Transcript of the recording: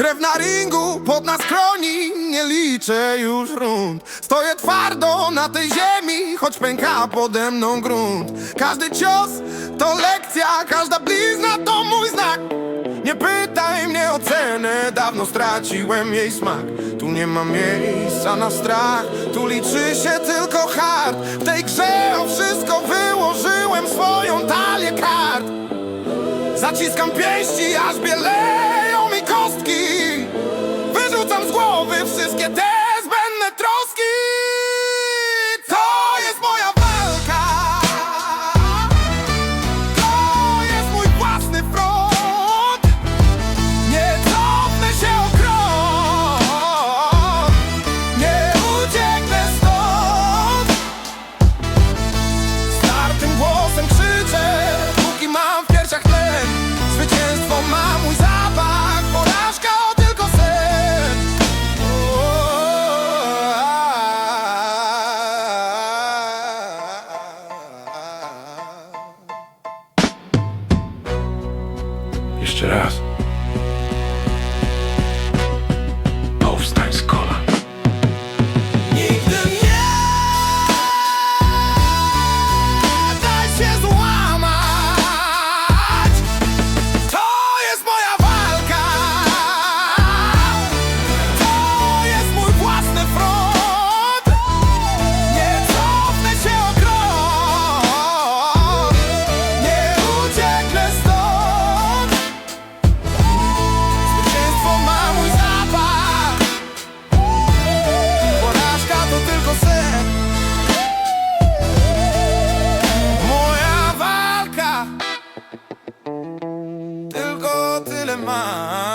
Krew na ringu, pod nas chroni Nie liczę już rund. Stoję twardo na tej ziemi Choć pęka pode mną grunt. Każdy cios to lekcja Każda blizna to mój znak. Nie pytaj mnie o cenę Dawno straciłem jej smak. Tu nie ma miejsca na strach Tu liczy się tylko hard W tej grze o wszystko wyłożyłem Swoją talię kart. Zaciskam pięści, aż bieleją Jeszcze raz. Walka Tylko tyle ma